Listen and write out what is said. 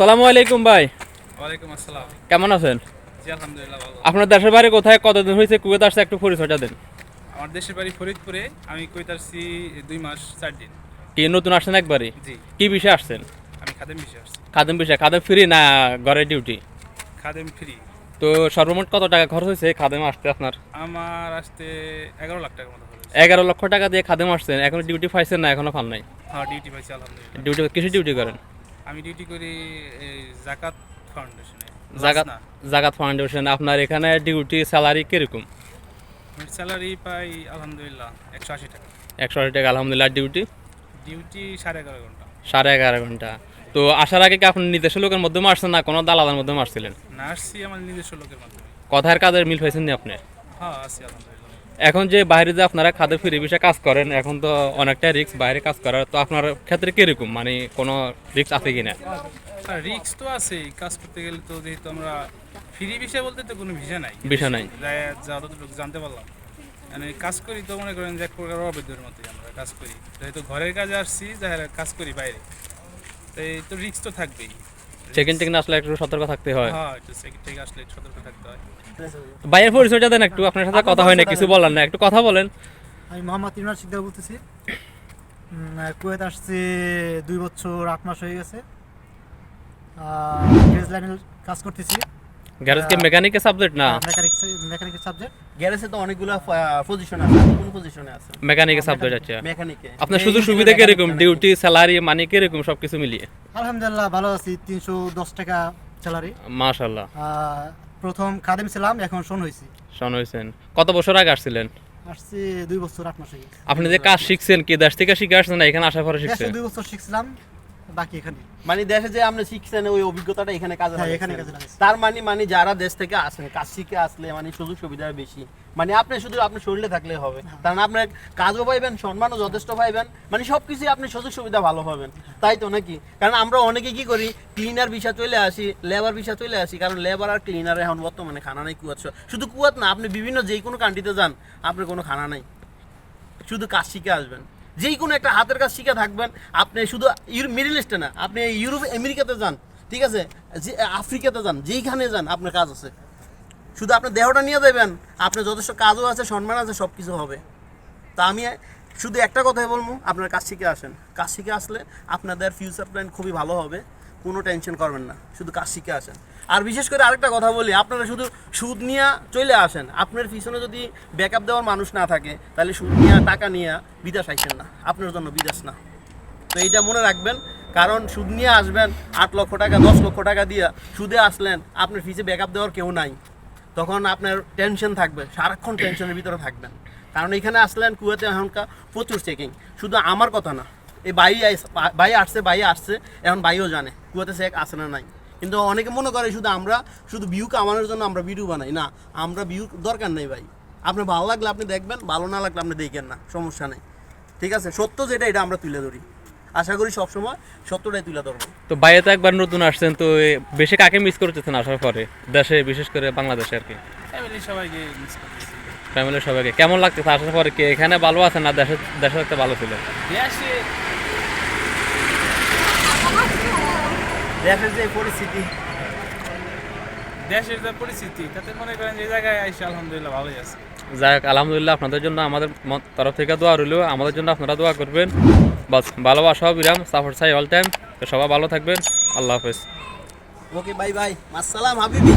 আসসালামু আলাইকুম ভাই। ওয়ালাইকুম আসসালাম। কেমন আছেন? জি আলহামদুলিল্লাহ ভালো। আপনার দেশের বাড়ি কোথায়? কতদিন হয়েছে? কুয়েত আসছে একটু পরিচয়টা দেন। আমার দেশের বাড়ি ফরিদপুরে। আমি কইতে আসছি দুই মাস চার দিন। কি নতুন আসছেন একবারই জি। কি বিষয়ে আসছেন? আমি খাদেম বিষয়ে আসছি। খাদেম বিষয়ে? খাদেম ফ্রি না ঘরের ডিউটি খাদেম ফ্রি তো সর্বমোট কত টাকা খরচ হয়েছে খাদেম আসতে আপনার? আমার আসতে এগারো লাখ টাকার মতো এগারো লক্ষ টাকা দিয়ে খাদেম আসছেন। এখন ডিউটি পাইছেন না এখনও পান নাই? হ্যাঁ ডিউটি পাইছি আলহামদুলিল্লাহ। ডিউটি কিসে ডিউটি করেন? আমি ডিউটি করি জাকাত ফাউন্ডেশনে জাগাত জাগাত ফাউন্ডেশন আপনার এখানে ডিউটি স্যালারি কীরকম? স্যালারি পাই আলহামদুলিল্লাহ একশো আশি টাকা। একশো আশি টাকা আলহামদুলিল্লাহ। ডিউটি ডিউটি সাড়ে এগারো ঘণ্টা। সাড়ে এগারো ঘণ্টা। তো আসার আগে কি আপনি নিজস্ব লোকের মাধ্যমে আসছেন না কোনো দালালের মাধ্যমে আসছিলেন না আসছি আমার নিজস্ব লোকের মাধ্যমে। কথার কাজের মিল পাইছেন নি আপনি? হ্যাঁ আছি আলহামদুলিল্লাহ। এখন যে বাইরে যে আপনারা খাদ্য ফিরে বিষয়ে কাজ করেন এখন তো অনেকটা রিস্ক বাইরে কাজ করার। তো আপনার ক্ষেত্রে কীরকম? মানে কোনো রিক্স আছে কি কিনা রিক্স তো আছেই কাজ করতে গেলে তো যেহেতু আমরা ফ্রি বিষয় বলতে তো কোনো ভিসা নাই। ভিসা নাই। যতটুকু জানতে পারলাম। মানে কাজ করি তো মনে করেন যে এক প্রকার অবৈধের মতোই আমরা কাজ করি। যেহেতু ঘরের কাজে আসছি যারা কাজ করি বাইরে। তো এই তো রিক্স তো থাকবেই। চেক ইন আসলে একটু সতর্ক থাকতে হয়। হ্যাঁ সেকেন্ড থেকে আসলে একটু সতর্ক থাকতে হয়। বাইরের পরিচয়টা দেন একটু আপনার সাথে কথা হয় না কিছু বলার না একটু কথা বলেন। আমি মোহাম্মদ ইমরান সিকদার বলতেছি। কুয়েত আসছে দুই বছর আট মাস হয়ে গেছে। কাজ করতেছি। গ্যারেজ কি মেকানিকের সাবজেক্ট না? মেকানিক মেকানিকের সাবজেক্ট গ্যারেজে তো অনেকগুলো পজিশন আছে আপনি কোন পজিশনে আছেন মেকানিকের সাবজেক্ট আছে মেকানিকে আপনার সুযোগ সুবিধা কীরকম? ডিউটি স্যালারি মানে কীরকম? সবকিছু মিলিয়ে। আলহামদুলিল্লাহ ভালো আছি। তিনশো দশ টাকা স্যালারি মাশাল্লাহ প্রথম খাদেম ছিলাম এখন শোন হয়েছি শোন হয়েছেন কত বছর আগে আসছিলেন? আসছি দুই বছর আট মাস গেছে। আপনি যে কাজ শিখছেন কি দেশ থেকে শিখে আসছেন না এখানে আসার পরে শিখছেন? দুই বছর শিখছিলাম। বাকি এখানে। মানে দেশে যে আপনি শিখছেন ওই অভিজ্ঞতাটা এখানে কাজে হ্যাঁ, লাগাচ্ছেন। এখানে কাজে লাগাচ্ছি। তার মানে মানে যারা দেশ থেকে আসেন কাজ শিখে আসলে মানে সুযোগ সুবিধা বেশি। মানে আপনি শুধু আপনার শরীরে থাকলে হবে। কারণ আপনার কাজও পাইবেন সম্মানও যথেষ্ট পাইবেন। মানে সবকিছু আপনি সুযোগ সুবিধা ভালো পাবেন। তাই তো নাকি? কারণ আমরা অনেকে কি করি ক্লিনার বিষয় চলে আসি লেবার বিষয় চলে আসি। কারণ লেবার আর ক্লিনার এখন বর্তমানে খানা নাই কুয়াত। শুধু কুয়াত না আপনি বিভিন্ন যে কোনো কান্ট্রিতে যান আপনার কোনো খানা নাই। শুধু কাজ শিখে আসবেন। যেই কোনো একটা হাতের কাজ শিখে থাকবেন। আপনি শুধু মিডিল ইস্টে না, আপনি ইউরোপ, আমেরিকাতে যান, ঠিক আছে? যে, আফ্রিকাতে যান, যেইখানে যান, আপনার কাজ আছে। শুধু আপনার দেহটা নিয়ে দেবেন আপনার যথেষ্ট কাজও আছে, সম্মান আছে সব কিছু হবে। তা আমি শুধু একটা কথাই বলব, আপনার কাজ শিখে আসেন। কাজ শিখে আসলে আপনাদের ফিউচার প্ল্যান খুবই ভালো হবে। কোনো টেনশন করবেন না, শুধু কাজ শিখে আসেন। আর বিশেষ করে আরেকটা কথা বলি, আপনারা শুধু সুদ নিয়ে চলে আসেন। আপনার পিছনে যদি ব্যাকআপ দেওয়ার মানুষ না থাকে, তাহলে সুদ নিয়ে, টাকা নিয়ে বিদেশ আইসেন না। আপনার জন্য বিদেশ না। তো এইটা মনে রাখবেন, কারণ সুদ নিয়ে আসবেন, আট লক্ষ টাকা, দশ লক্ষ টাকা দিয়ে সুদে আসলেন, আপনার ফিসে ব্যাকআপ দেওয়ার কেউ নাই। তখন আপনার টেনশন থাকবে, সারাক্ষণ টেনশনের ভিতরে থাকবেন। কারণ এখানে আসলেন কুয়েতে এখনকার প্রচুর চেকিং শুধু আমার কথা না এই বাই বাই আসছে বাই আসছে, এখন বাইও জানে। কুয়েতে চেক আসে না নাই। কিন্তু অনেকে মনে করে শুধু আমরা শুধু ভিউ কামানোর জন্য আমরা ভিডিও বানাই। না আমরা ভিউ দরকার নেই ভাই। আপনার ভালো লাগলে আপনি দেখবেন ভালো না লাগলে আপনি দেখেন না সমস্যা নেই। ঠিক আছে? সত্য যেটা এটা আমরা তুলে ধরি। আশা করি সবসময় সত্যটাই তুলে ধরবো। তো বাইরে তো একবার নতুন আসছেন তো বেশি কাকে মিস করতেছেন আসার পরে? দেশে বিশেষ করে বাংলাদেশে আর কি? ফ্যামিলি সবাইকে মিস করতেছি। ফ্যামিলির সবাইকে। কেমন লাগতেছে? আসার পরে কি এখানে ভালো আছে না দেশে দেশে থাকতে ভালো ছিল? দেশে দেশের যে পরিস্থিতি। দেশের যে পরিস্থিতি তাতে মনে করেন যে এই জায়গায় আইসা আলহামদুলিল্লাহ ভালোই আছে। যাই হোক আলহামদুলিল্লাহ আপনাদের জন্য আমাদের তরফ থেকে দোয়া রইল। আমাদের জন্য আপনারা দোয়া করবেন। বাস ভালোবাসা বিরাম সাফর সাই অল টাইম তো সবাই ভালো থাকবেন। আল্লাহ হাফেজ। ওকে বাই বাই আসসালাম হাবিবি।